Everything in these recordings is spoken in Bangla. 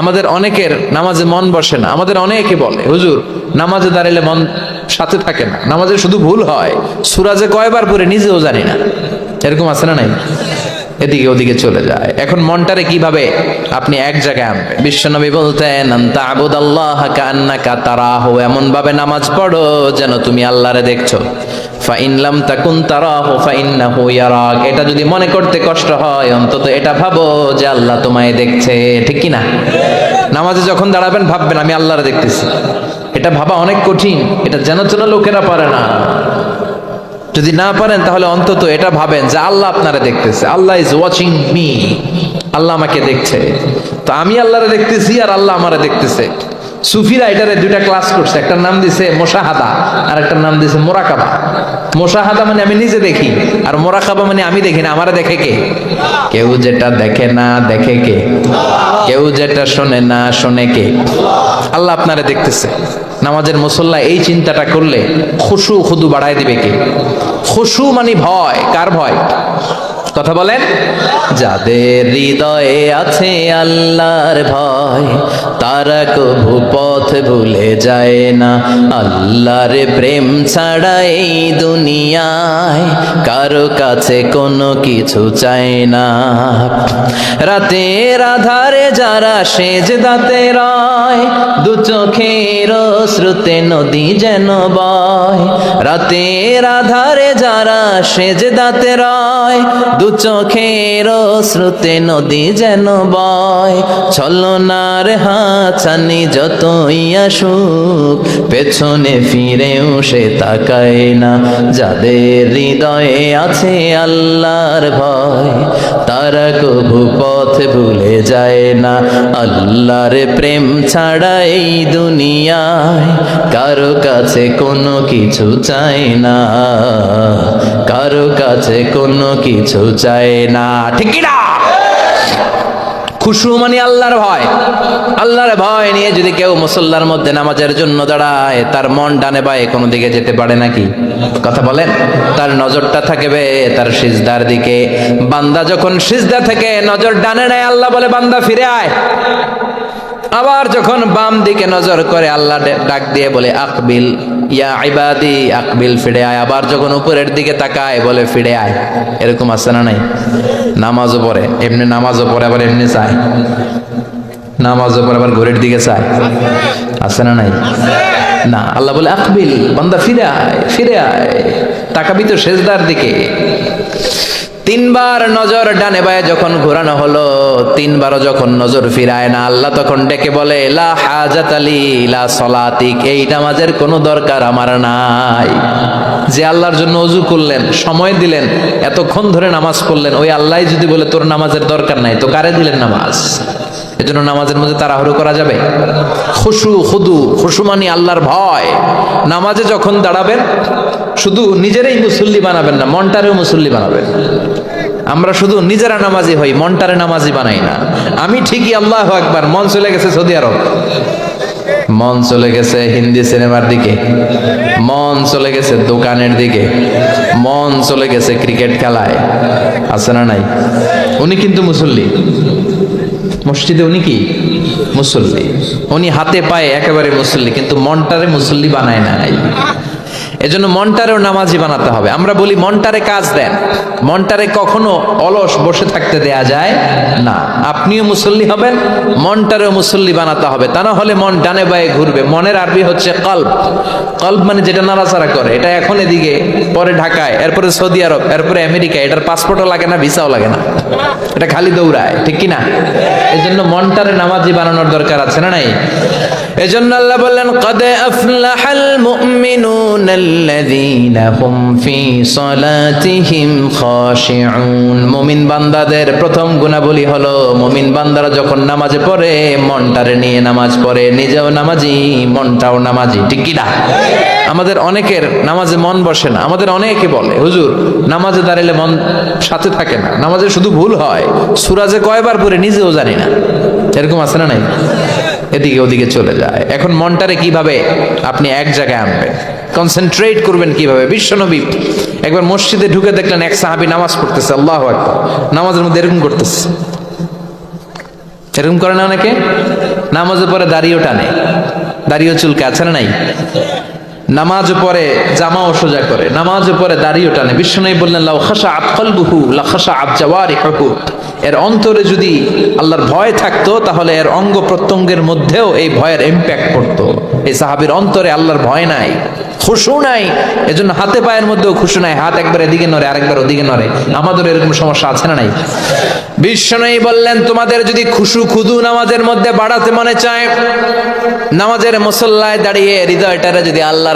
আমাদের অনেকের নামাজে মন বসে না, আমাদের অনেকে বলে, হুজুর, নামাজে দাঁড়ালে মন সাথে থাকে না, নামাজে শুধু ভুল হয় সুরাজে কয়বার পরে নিজেও জানি না। এরকম আছে না নাই? এদিকে ওদিকে চলে যায়। এখন মনটারে কীভাবে আপনি এক জায়গায় আনবেন? বিশ্বনবী বলতেন আন্তা আবুদাল্লাহ কান্নাকা তারাহু এমন ভাবে নামাজ পড়ো যেন তুমি আল্লাহরে দেখছ। ফাইনলাম তাকুন তারাহু এটা যদি মনে করতে কষ্ট হয়, অন্তত এটা ভাবো যে আল্লাহ তোমায় দেখছে। ঠিক কি না নামাজে যখন দাঁড়াবেন, ভাববেন, আমি আল্লাহরে দেখতেছি। এটা ভাবা অনেক কঠিন। এটা যেন যেন লোকেরা পারে না। যদি না পারেন, তাহলে অন্তত এটা ভাবেন যে আল্লাহ আপনারা দেখতেছে। আল্লাহ ইজ ওয়াচিং মি আল্লাহ আমাকে দেখছে। তো আমি আল্লাহরে দেখতেছি আর আল্লাহ আমারে দেখতেছে। সুফিরা এটারে দুইটা ক্লাস করছে, একটার নাম দিছে মোশাহাদা আর একটার নাম দিছে মোরাকাবা। মোশাহাদা মানে আমি নিজে দেখি, আর মোরাকাবা মানে আমি দেখি না, আমারে দেখে কে? কেউ যেটা দেখে না, দেখে কে? কেউ যেটা শোনে না, শোনে কে? আল্লাহ আপনারে দেখতেছে। নামাজের মুসল্লা এই চিন্তাটা করলে খুশু, খুদু বাড়ায় দিবে কে? খুশু মানে ভয়, কার ভয়? কথা বলেন। যাদের হৃদয়ে আছে আল্লাহর ভয়, তারা কভু পথ ভুলে যায় না। আল্লাহর প্রেম ছাড়া এই দুনিয়ায় কারও কাছে কোনো কিছু চায় না। রাতের আধারে যারা সেজ দাতে রয়, দু চোখের শ্রুতে নদী যেন বয়। রাতের আধারে যারা সেজ দাতে রয়, দু চোখের শ্রুতে নদী যেন বয়, ছলনার হাছানি যতই আসুক, পেছনে ফিরেও সে তাকায় না। যাদের হৃদয়ে আছে আল্লাহর ভয়, তারা কভু পথ ভুলে যায় না। আল্লাহর প্রেম ছাড়া এই দুনিয়ায় কারও কাছে কোনো কিছু চায় না। কারও কাছে কোনো কিছু চায় না। ঠিক না খুশু মানে আল্লাহর ভয়। আল্লাহর ভয় নিয়ে যদি কেউ মুসল্লার মধ্যে নামাজের জন্য দাঁড়ায়, তার মন ডানে বায়ে কোনো দিকে যেতে পারে নাকি? কথা বলেন? তার নজরটা থাকবে তার সিজদার দিকে। বান্দা যখন সিজদা থেকে নজর ডানে নেয়, আল্লাহ বলে, বান্দা ফিরে আয়। আবার যখন বাম দিকে নজর করে আল্লাহ ডাক দিয়ে বলে, আকবিল, ইয়া ইবাদি, আকবিল, ফিরে আয়। আবার যখন উপরের দিকে তাকায়, বলে, ফিরে আয়। এরকম আছে না নাই? নামাজও পড়ে, এমনি নামাজও পড়ে, আবার এমনি চায়। নামাজও পড়ে, আবার ঘরের দিকে চায়। আছে না নাই? না, আল্লাহ বলে, আকবিল, বান্দা, ফিরে আয় ফিরে আয়। তাকাবি তো শেষদার দিকে। তিনবার নজর ডানে বায়ে যখন ঘোরানো হলো তিনবার যখন নজর ফিরায় না, আল্লাহ তখন ডেকে বলে, লা হাজাত আলী লা সলাতিক, এই নামাজের কোনো দরকার আমার নাই। যে আল্লাহর জন্য অজু করলেন, সময় দিলেন, এতক্ষণ ধরে নামাজ পড়লেন, ওই আল্লাহ যদি বলে তোর নামাজের দরকার নাই, তো কারে দিলেন নামাজ? এজন্য নামাজের মধ্যে তাড়াহুড়ো করা যাবে? খুশু, খুদু খুশু মানি আল্লাহর ভয়। নামাজে যখন দাঁড়াবেন, শুধু নিজেরাই মুসল্লি বানাবেন না, মনটারেও মুসল্লি বানাবেন। আমরা শুধু নিজেরা নামাজি হই, মনটারে নামাজি বানাই না। আমি ঠিকই, আল্লাহ একবার মন চলে গেছে সৌদি আরব। মন চলে গেছে হিন্দি সিনেমার দিকে। মন চলে গেছে দোকানের দিকে। মন চলে গেছে ক্রিকেট খেলায়। আছে না নাই? উনি কিন্তু মুসল্লি। মসজিদে উনি কি? মুসল্লি। উনি হাতে পায়ে একেবারে মুসল্লি, কিন্তু মনটারে মুসল্লি বানায় নাই। এজন্য মনটারেও নামাজি বানাতে হবে। আমরা বলি, মনটারে কাজ দেন। মনটারে কখনো অলস বসে থাকতে দেয়া যায় না। আপনিও মুসল্লি হবেন, মনটারেও মুসল্লি বানাতে হবে। তা না হলে মন ডানে বায়ে ঘুরবে। মনের আরবি হচ্ছে কল্প। কল্প মানে যেটা নাড়াচাড়া করে। এটা এখন এদিকে, পরে ঢাকায়, এরপরে সৌদি আরব, এরপরে আমেরিকা এটার পাসপোর্টও লাগে না ভিসাও লাগে না। এটা খালি দৌড়ায়, ঠিক কি না এই জন্য মনটারে নামাজি বানানোর দরকার আছে না নাই? এজন্য আল্লাহ বললেন, কদ আফলাহাল মুমিনুন আল্লাযীনা হুম ফি সালাতিহিম খাশিউন। মুমিন বান্দাদের প্রথম গুণাবলী হলো, মুমিন বান্দারা যখন নামাজে পড়ে, মনটারে নিয়ে নামাজ পড়ে, নিজেও নামাজি, মনটাও নামাজি, ঠিক কি না? আমাদের অনেকের নামাজে মন বসে না, আমাদের অনেকে বলে, হুজুর, নামাজে দাঁড়ালে মন সাথে থাকে না, নামাজে শুধু ভুল হয়। সুরাজে কয়বার পরে নিজেও জানি না, এরকম আছে না নাই? এদিকে ওদিকে চলে যায়। এখন মনটারে কীভাবে আপনি এক জায়গায় আনবেন? কনসেন্ট্রেট করবেন কীভাবে? বিশ্বনবী একবার মসজিদে ঢুকে দেখলেন এক সাহাবি নামাজ পড়তেছে, আল্লাহ নামাজের মধ্যে এরকম করতেছে। এরকম করে না অনেকে? নামাজের পরে দাড়িও টানে। দাড়িও চুলকে আছে না নাই? নামাজ পরে জামাও সোজা করে, নামাজ পরে দাড়িও টানে। বিষ্ণু বললেন, লাউ খাসা আতকল বুহু লা খাসা আবজাওয়ারি হকু এর অন্তরে যদি আল্লাহর ভয় থাকতো, তাহলে এর অঙ্গ প্রত্যঙ্গের মধ্যেও এই ভয়ের ইম্প্যাক্ট পড়তো। এই সাহাবীর অন্তরে আল্লাহর ভয় নাই, খুশু নাই। এজন্য হাতে পায়ের মধ্যেও খুশু নাই, হাত একবার এদিকে নড়ে, আরেকবার ওদিকে নড়ে। আমাদের এরকম সমস্যা আছে না নাই? বিষ্ণু বললেন, তোমাদের যদি খুশু খুদু নামাজের মধ্যে বাড়াতে মনে চায়, নামাজের মুসল্লায় দাঁড়িয়ে হৃদয়টারে যদি আল্লাহর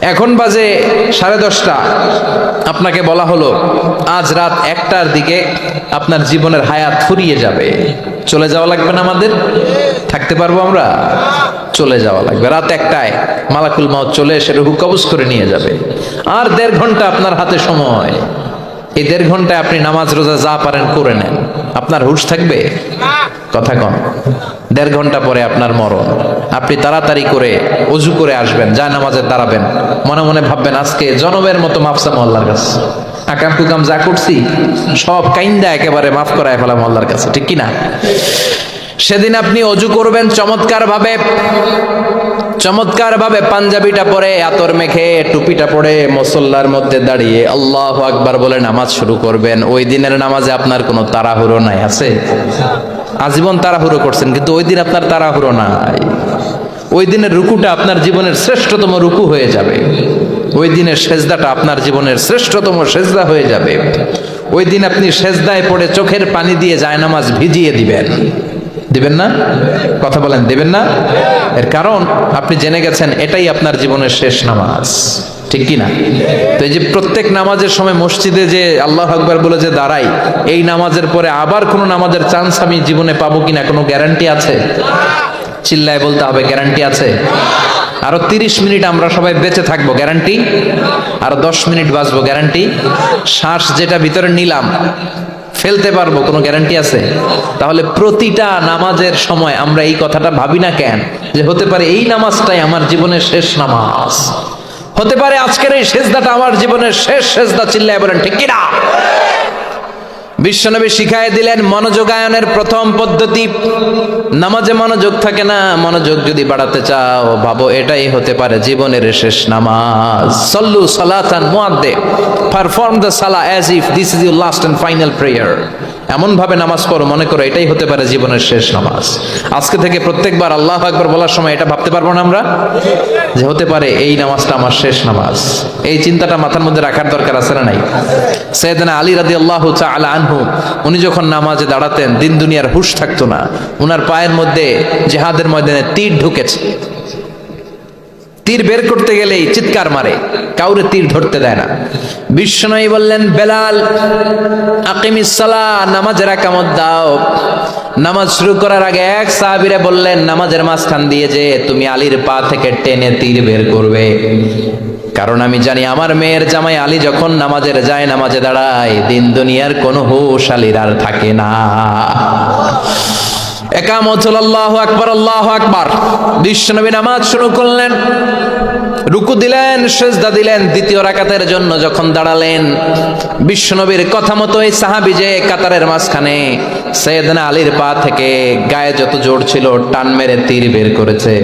এখন বাজে সাড়ে দশটা। আপনাকে বলা হলো, আজ রাত একটার দিকে আপনার জীবনের হায়াত ফুরিয়ে যাবে। চলে যাওয়া লাগবে না আমাদের? থাকতে পারব আমরা? চলে যাওয়া লাগবে। রাত একটায় মালাকুল মাউত চলে এসে রুহু কবজ করে নিয়ে যাবে। আর দেড় ঘণ্টা আপনার হাতে সময়। এই দেড় ঘন্টায় আপনি নামাজ রোজা যা পারেন করে নেন। আপনার হুশ থাকবে? কথা কন। দেড় ঘণ্টা পরে আপনার মরণ। আপনি তাড়াতাড়ি করে অজু করে আসবেন যা নামাজে দাঁড়াবেন। মনে মনে ভাববেন, আজকে জনমের মতো মাফসা মহল্লার কাছে। আকাম কুকাম যা করছি, সব কাইন্দা একেবারে মাফ করায় ফেলা মহল্লার কাছে, ঠিক কি না সেদিন আপনি অজু করবেন চমৎকার ভাবে চমৎকার ভাবে পাঞ্জাবিটা পরে, আতর মেখে টুপিটা পরে মসল্লার মধ্যে দাঁড়িয়ে আল্লাহ আকবার বলে নামাজ শুরু করবেন। ওই দিনের নামাজে আপনার কোনো তাড়াহুড়ো নাই, আছে? আজীবন তাড়াহুড়ো করছেন, কিন্তু ওই দিন আপনার তাড়াহুড়ো নাই। ওই দিনের রুকুটা আপনার জীবনের শ্রেষ্ঠতম রুকু হয়ে যাবে। ওই দিনের সেজদাটা আপনার জীবনের শ্রেষ্ঠতম সেজদা হয়ে যাবে। ওই দিন আপনি সেজদায় পড়ে চোখের পানি দিয়ে জায়নামাজ ভিজিয়ে দিবেন। দিবেন না? কথা বলেন, দেবেন না? এর কারণ, আপনি জেনে গেছেন, এটাই আপনার জীবনের শেষ নামাজ। ঠিক কি না তো এই যে প্রত্যেক নামাজের সময় মসজিদে যে আল্লাহ আকবার বলে যে দাঁড়াই, এই নামাজের পরে আবার কোনো নামাজের চান্স আমি জীবনে পাবো কিনা কোনো গ্যারান্টি আছে? চিল্লায় বলতে হবে গ্যারান্টি আছে। আরও তিরিশ মিনিট আমরা সবাই বেঁচে থাকব গ্যারান্টি আরও দশ মিনিট বাঁচবো গ্যারান্টি শ্বাস যেটা ভিতরে নিলাম, ফেলতে পারব, কোনো গ্যারান্টি আছে? তাহলে প্রতিটা নামাজের সময় আমরা এই কথাটা ভাবি না কেন? যে হতে পারে এই নামাজটাই আমার জীবনের শেষ নামাজ। হতে পারে আজকের এই সেজদাটা আমার জীবনের শেষ সেজদা চিল্লায় বলেন, ঠিক কিনা? বিশ্বনবী শিখাই দিলেন, মনোযোগায়নের প্রথম পদ্ধতি, নামাজে মনোযোগ থাকে না, মনোযোগ যদি বাড়াতে চাও, ভাবো এটাই হতে পারে জীবনের শেষ নামাজ। সল্লু সালাতান মুয়াদ্দে perform the salah as if this is your last and final prayer এমন ভাবে নামাজ পড়ো, মনে করো এটাই হতে পারে জীবনের শেষ নামাজ। আজকে থেকে প্রত্যেকবার আল্লাহ আকবর বলার সময় এটা ভাবতে পারব না আমরা? যে হতে পারে এই নামাজটা আমার শেষ নামাজ। এই চিন্তাটা মাথার মধ্যে রাখার দরকার আছে না নাই? সৈয়দনা আলী রাদি আল্লাহ আলা আনহু, উনি যখন নামাজে দাঁড়াতেন, দিন দুনিয়ার হুশ থাকতো না। উনার পায়ের মধ্যে জেহাদের ময়দানে তীর ঢুকেছে। তীর বের করতে গেলেই চিৎকার মারে, কাউরে তীর ধরতে দেয় না। বিশ্বনয়ী বললেন, বেলাল আকিমিসালা নামাজের একামত দাও। নামাজ শুরু করার আগে এক সাহাবিরে বললেন, নামাজের মাঝখান দিয়ে যে তুমি আলীর পা থেকে টেনে তীর বের করবে। কারণ আমি জানি, আমার মেয়ের জামাই আলী যখন নামাজের যায়, নামাজে দাঁড়ায়, দিন দুনিয়ার কোনো হুশ আলীর আর থাকে না। একামত আল্লাহ আকবার আল্লাহ আকবার। বিশ্বনবী নামাজ শুরু করলেন, রুকু দিলেন, সেজদা দিলেন, দ্বিতীয় রাকাতের জন্য যখন দাঁড়ালেন, বিশ্বনবীর কথা মতো এই সাহাবি যে কাতারের মাঝখানে সৈয়দনা আলীর পা থেকে গায়ে যত জোর ছিল, টান মেরে তীর বের করেছে।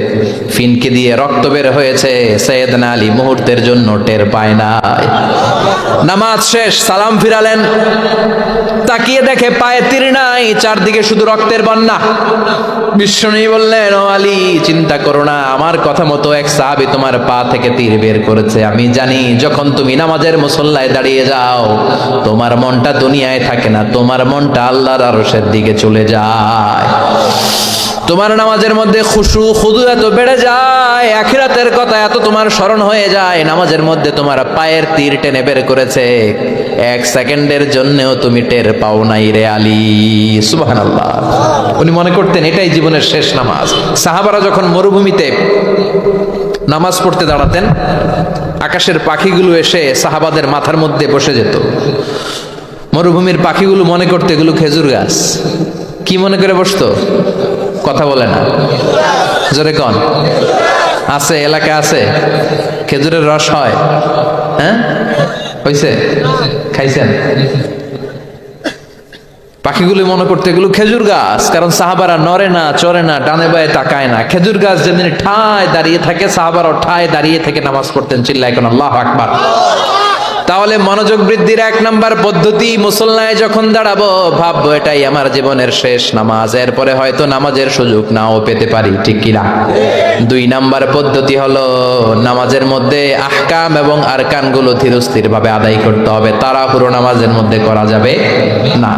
ফিনকে দিয়ে রক্ত বের হয়েছে সৈয়দনা আলী মুহূর্তের জন্য টের পায় নাই। নামাজ শেষ, সালাম ফিরালেন। তাকিয়ে দেখে পায়ে তীর নাই, চারদিকে শুধু রক্তের বন্যা। বিষ্ণু বললেন, ও আলী, চিন্তা করো না, আমার কথা মতো এক সাহাবি তোমার পা থেকে তীর বের করেছে। আমি জানি, যখন তুমি নামাজের মুসল্লায় দাঁড়িয়ে যাও, তোমার মনটা দুনিয়ায় থাকে না, তোমার মনটা আল্লাহর আরশের দিকে চলে যায়। তোমার নামাজের মধ্যে খুশু, খুদু এত বেড়ে যায়, আখিরাতের কথা এত তোমার স্মরণ হয়ে যায়, নামাজের মধ্যে তোমার পায়ের তীর টেনে বের করেছে। এক সেকেন্ডের জন্যও তুমি টের পাও নাই রে আলী। সুবাহান আল্লাহ উনি মনে করতেন এটাই জীবনের শেষ নামাজ। সাহাবারা যখন মরুভূমিতে নামাজ পড়তে দাঁড়াতেন, আকাশের পাখিগুলো এসে সাহাবাদের মাথার মধ্যে বসে যেত। মরুভূমির পাখিগুলো মনে করতে এগুলো খেজুর গাছ। কি মনে করে বসতো? কথা বলে না। জোরে কন। আছে, এলাকা আছে। খেজুরের রস হয়। হ্যাঁ? হয়েছে খাইছেন? পাখিগুলি মনে করতে এগুলো খেজুর গাছ, কারণ সাহাবারা নড়ে না, চড়ে না, ডানে বায়ে তাকায় না। খেজুর গাছ যেদিন ঠায় দাঁড়িয়ে থাকে সাহাবারা ঠায় দাঁড়িয়ে থেকে নামাজ পড়তেন চিল্লা এখন আল্লাহ আকবার। তাহলে মনোযোগ বৃদ্ধির এক নাম্বার পদ্ধতি, মুসল্লায় যখন দাঁড়াবো, ভাববো এটাই আমার জীবনের শেষ নামাজ। এরপরে হয়তো নামাজের সুযোগ নাও পেতে পারি, ঠিক কিনা? দুই নাম্বার পদ্ধতি হলো, নামাজের মধ্যে আহকাম এবং আরকানগুলো ধীরস্থির ভাবে আদায় করতে হবে। তারা পুরো নামাজের মধ্যে করা যাবে না।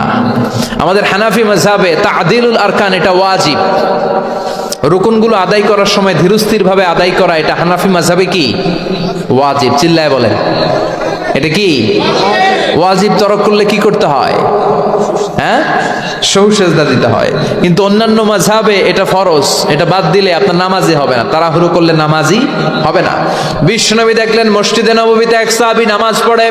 আমাদের হানাফি মজাবে তাদিলুল আরকান, এটা ওয়াজিব। রুকুনগুলো আদায় করার সময় ধীরস্থির ভাবে আদায় করা, এটা হানাফি মাঝাবে কি? ওয়াজিব। চিল্লায় বলেন। এটা কি? ওয়াজিব তরক করলে কি করতে হয়? হ্যাঁ? সৌসেজদা দিতে হয়। কিন্তু অন্যান্য মাঝাবে এটা ফরজ, এটা বাদ দিলে আপনার নামাজি হবে না করলে নামাজি হবে না। দেখলেন, মসজিদে নবমীতে এক সাহাবী নামাজ পড়ে।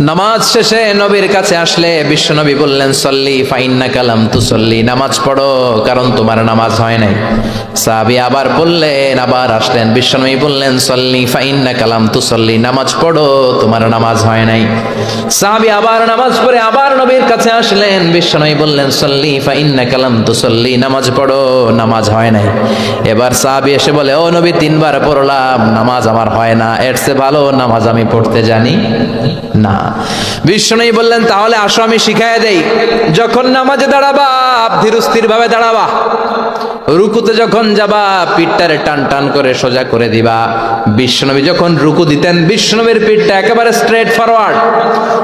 নামাজ শেষে নবীর কাছে আসলে বিশ্বনবী বললেন, সল্লি ফাইন্না কালাম তু সল্লি নামাজ পড়ো, কারণ তোমার নামাজ হয় নাই। সাহাবি আবার বললেন, আবার আসলেন। বিশ্বনবী বললেন, সল্লি ফাইন্না কালাম তু সল্লি নামাজ পড়ো, তোমার নামাজ হয় নাই। সাহাবি আবার নামাজ পড়ে আবার নবীর কাছে আসলেন বিশ্বনবী বললেন, সল্লি, ফাইন্না কালাম তো সল্লি নামাজ পড়ো, নামাজ হয় নাই। এবার সাহাবি এসে বলে, ও নবী, তিনবার পড়লাম, নামাজ আমার হয় না, এর চেয়ে ভালো নামাজ আমি পড়তে জানি না। বিষ্ণুই বললেন, তাহলে আসো, আমি শিখাই দেই। যখন নামাজে দাঁড়াবা ধীরস্থির ভাবে দাঁড়াবা। রুকুতে যখন যাবা, পিঠটারে টান টান করে সোজা করে দিবা। বিষ্ণনবী যখন রুকু দিতেন বিষ্ণনবীর পিঠটা একেবারে স্ট্রেট ফরওয়ার্ড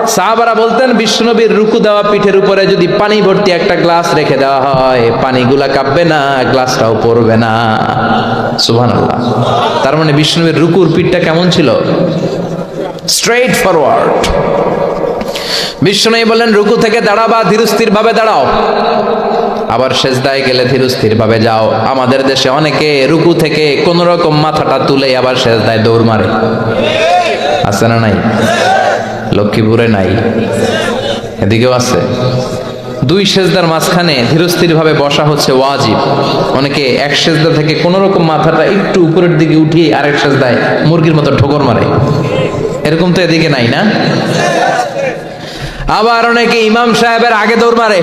সাহাবারা বলতেন বিষ্ণনবীর রুকু দেওয়া পিঠের উপরে যদি পানি ভর্তি একটা গ্লাস রেখে দেওয়া হয়, পানিগুলা কাঁপবে না, গ্লাসটাও পড়বে না। সুবহানাল্লাহ। তার মানে বিষ্ণনবীর রুকুর পিঠটা কেমন ছিল? স্ট্রেট ফরওয়ার্ড বিষ্ণু বললেন, রুকু থেকে দাঁড়াবা ধীরস্থির ভাবে দাঁড়াও। আবার সেজদায় গেলে ধীরস্থির ভাবে যাও। আমাদের দেশে অনেকে রুকু থেকে কোন রকম মাথাটা তুলে আবার সেজদায় দৌড় মারে। আছে না নাই? লক্ষ্মীপুরে নাই। এদিকেও আছে। দুই সেজদার মাঝখানে ধীরস্থির ভাবে বসা হচ্ছে ওয়াজিব। অনেকে এক সেজদা থেকে কোন রকম মাথাটা একটু উপরের দিকে উঠিয়ে আরেক সেজদায় মুরগির মতো ঠোকর মারে। এরকম তো এদিকে নাই না? আবার অনেকে ইমাম সাহেবের আগে দৌড় মারে।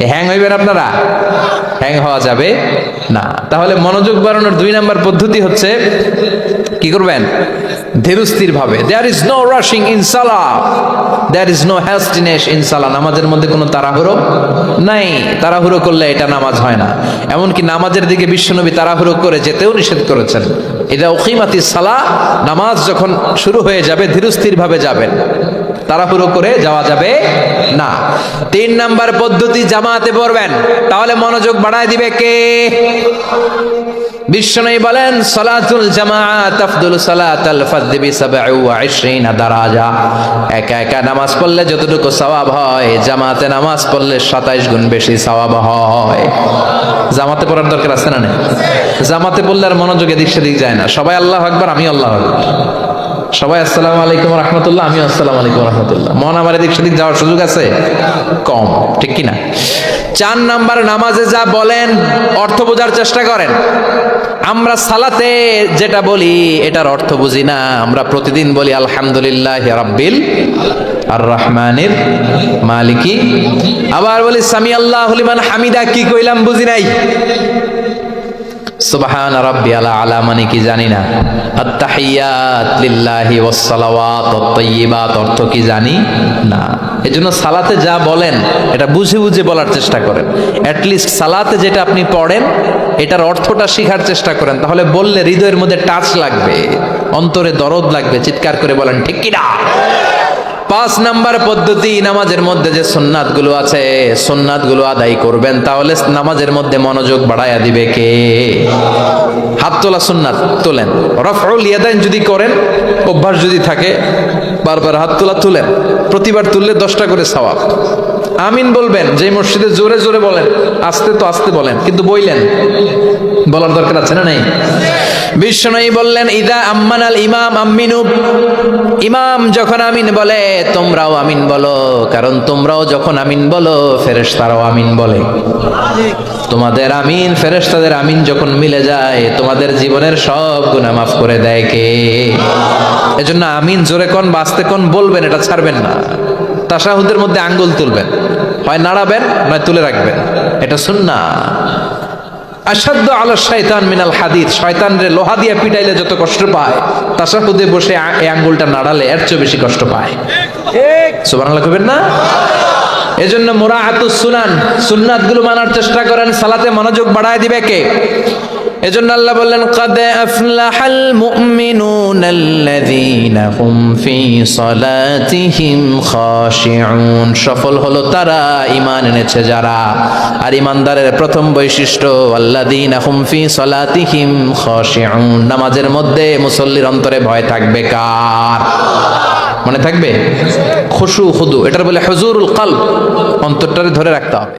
হ্যাং হইবেন আপনারা? হ্যাং হওয়া যাবে না। তাহলে মনোযোগ বাড়ানোর দুই নাম্বার পদ্ধতি হচ্ছে, কি করবেন? ধীরস্থির ভাবে there is no rushing in salah there is no hastiness in salah নামাজের মধ্যে কোনো তাড়াহুড়ো নাই। তাড়াহুড়ো করলে এটা নামাজ হয় না। এমনকি নামাজের দিকে বিশ্বনবী তাড়াহুড়ো করে যেতেও নিষেধ করেছেন। এটা ওকিমাতি সালা নামাজ যখন শুরু হয়ে যাবে ধীরস্থির ভাবে যাবেন। তাড়াহুড়ো করে যাওয়া যাবে না। তিন নাম্বার পদ্ধতি জামাতে পড়বেন। তাহলে মনোযোগ বাড়ায় দিবে কে? বিশ্বনবী বলেন, সালাতুল জামাআত আফদুল সালাতাল ফাদ্দি বি 27 দারাজা। একা একা নামাজ পড়লে যতটুকু সওয়াব হয়, জামাতে নামাজ পড়লে 27 গুণ বেশি সওয়াব হয়। জামাতে পড়ার দরকার আছে না জামাতে পড়লে আর মনোযোগ এদিক সেদিক যায় না। সবাই আল্লাহ আকবার আমি আল্লাহ আকবার। সবাই আসসালামু আলাইকুম রহমতুল্লাহ আমি আসসালামু আলাইকুম রহমতুল্লাহ। মন আমার এদিক সেদিক যাওয়ার সুযোগ আছে? কম, ঠিক কিনা? চার নাম্বার নামাজে যা বলেন, অর্থ বোঝার চেষ্টা করেন। আমরা সালাতে যেটা বলি, এটার অর্থ বুঝি না। আমরা প্রতিদিন বলি, আলহামদুলিল্লাহ রাব্বিল আর রহমানের মালিকি। আবার বলি সামি আল্লাহ হলিমান হামিদা, কি কইলাম বুঝি নাই? সুবহান রাব্বিয়াল আলা মানে কি জানি না? আত্তাহিয়াত লিল্লাহি ওয়াস সালাওয়াত ওয়াত তাইয়্যিবাত অর্থ কি জানি না। এজন্য সালাতে যা বলেন, এটা বুঝে বুঝে বলার চেষ্টা করেন। অ্যাট লিস্ট সালাতে যেটা আপনি পড়েন, এটার অর্থটা শেখার চেষ্টা করেন। তাহলে বললে হৃদয়ের মধ্যে টাচ লাগবে, অন্তরে দরদ লাগবে, চিৎকার করে বলেন, ঠিক কি না? পাঁচ নাম্বার পদ্ধতি, নামাজের মধ্যে যে সুন্নাতগুলো আছে সুন্নাতগুলো আদায় করবেন, তাহলে নামাজের মধ্যে মনোযোগ বাড়াইয়া দিবে কে? হাত তোলা সুন্নাত, তোলেন। রফউল ইয়াদাইন যদি করেন, অভ্যাস যদি থাকে, বারবার হাত তোলা তুলেন। প্রতিবার তুললে দশটা করে সওয়াব। আমিন বলবেন যে মসজিদে জোরে জোরে বলেন, আস্তে তো আস্তে বলেন, কিন্তু বইলেন। বলার দরকার আছে না নেই? বিশ্বনয়ী বললেন, ইদা আম্মান আল ইমাম আম্মিনু। ইমাম যখন আমিন বলে, তোমরাও আমিন বলো, কারণ তোমরাও যখন আমিন বলো, ফেরেশতারাও আমিন বলে। তোমাদের আমিন, ফেরেশতাদের আমিন যখন মিলে যায়, তোমাদের জীবনের সব গুনাহ মাফ করে দেয় কে? এজন্য আমিন জোরে কোন, বাঁচতে কোন বলবেন, এটা ছাড়বেন না। তাসাহুদের মধ্যে আঙ্গুল তুলবেন। হয় নাড়াবেন, নয় তুলে রাখবেন। এটা শুননা আসাধ্য আলো শয়তান মিনাল হাদিদ। শয়তান রে লোহা দিয়ে পিটাইলে যত কষ্ট পায় তাসাহুদে বসে এই আঙ্গুলটা নাড়ালে এর চেয়ে বেশি কষ্ট পায়। সুবহানাল্লাহ কবেন না? এজন্য মুরাআতুস সুনান সুন্নাতগুলো মানার চেষ্টা করেন সালাতে মনোযোগ বাড়ায় দিবে কে? এজন্য আল্লাহ বললেন, কাদে আফলাহাল মুমিনুন আল্লাযীনা হুম ফি সালাতিহিম খাশিউন। সফল হলো তারা, ঈমান এনেছে যারা। আর ঈমানদারের প্রথম বৈশিষ্ট্য, আল্লাযীনা হুম ফি সালাতিহিম খাশিউন। নামাজের মধ্যে মুসল্লির অন্তরে ভয় থাকবে কার? মনে থাকবে? খুশু খুদু এটার বলে হুজুরুল কলব, অন্তরটারে ধরে রাখতে হবে।